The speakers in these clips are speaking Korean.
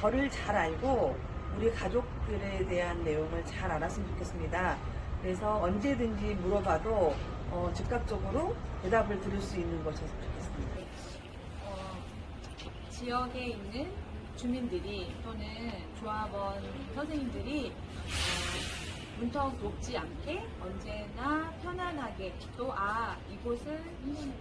저를 잘 알고 우리 가족들에 대한 내용을 잘 알았으면 좋겠습니다. 그래서 언제든지 물어봐도 어, 즉각적으로 대답을 들을 수 있는 것이었으면 좋겠습니다. 어, 지역에 있는 주민들이 또는 조합원 선생님들이 어, 문턱 높지 않게 언제나 편안하게 또 아 이곳은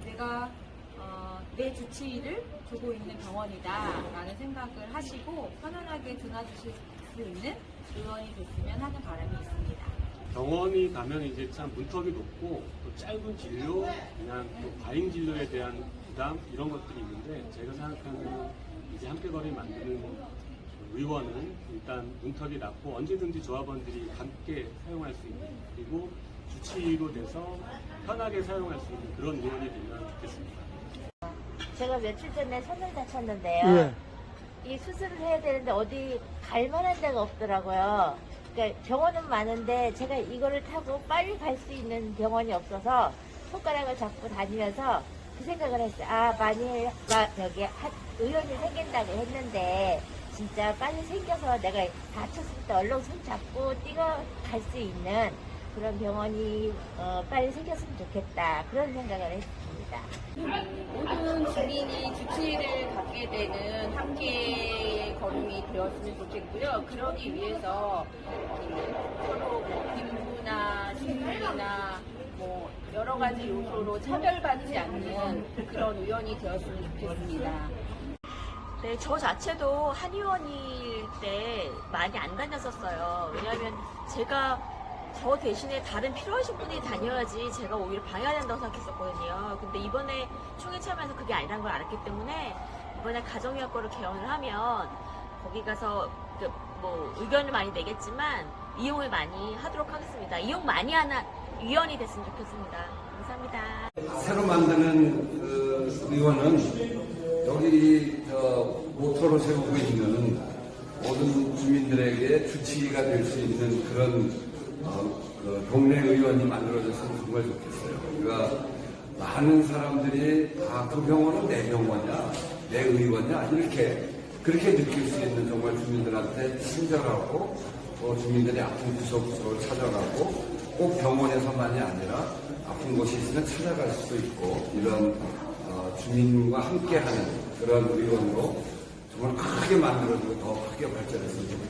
내가 어, 내 주치의를 두고 있는 병원이다라는 생각을 하시고 편안하게 드나주실 수 있는 의원이 됐으면 하는 바람이 있습니다. 병원이 가면 이제 참 문턱이 높고 또 짧은 진료, 그냥 또 과잉 진료에 대한 부담 이런 것들이 있는데 제가 생각하는 이제 함께거리 만드는 의원은 일단 문턱이 낮고 언제든지 조합원들이 함께 사용할 수 있는 그리고 주치의로 돼서 편하게 사용할 수 있는 그런 의원이 되면 좋겠습니다. 제가 며칠 전에 손을 다쳤는데요. 예. 이 수술을 해야 되는데 어디 갈 만한 데가 없더라고요. 그러니까 병원은 많은데 제가 이거를 타고 빨리 갈 수 있는 병원이 없어서 손가락을 잡고 다니면서 그 생각을 했어요. 아, 만일 나 여기 한- 의원이 생긴다고 했는데 진짜 빨리 생겨서 내가 다쳤을 때 얼른 손 잡고 뛰어 갈 수 있는 그런 병원이 어, 빨리 생겼으면 좋겠다. 그런 생각을 했습니다. 주치의를 갖게 되는 함께 걸음이 되었으면 좋겠고요. 그러기 위해서 그 서로 뭐 빈부나 신분이나 뭐 여러 가지 요소로 차별받지 않는 그런 의원이 되었으면 좋겠습니다. 네, 저 자체도 한의원일 때 많이 안 다녔었어요. 왜냐하면 제가 저 대신에 다른 필요하신 분이 다녀야지 제가 오히려 방해가 된다고 생각했었거든요. 근데 이번에 총회 참여해서 그게 아니란 걸 알았기 때문에 이번에 가정의학과를 개원을 하면 거기 가서 그 뭐 의견을 많이 내겠지만 이용을 많이 하도록 하겠습니다. 이용 많이 하는 위원이 됐으면 좋겠습니다. 감사합니다. 새로 만드는 그 의원은 여기 저 모토로 세우고 있는 모든 주민들에게 주치의가 될 수 있는 그런 어, 그 동네 의원이 만들어졌으면 정말 좋겠어요. 그러니까 많은 사람들이 아 그 병원은 내 병원이야, 내 의원이야 이렇게 그렇게 느낄 수 있는 정말 주민들한테 친절하고 또 주민들이 아픈 구석구석을 찾아가고 꼭 병원에서만이 아니라 아픈 곳이 있으면 찾아갈 수도 있고 이런 어, 주민과 함께하는 그런 의원으로 정말 크게 만들어지고 더 크게 발전했으면 좋겠습니다.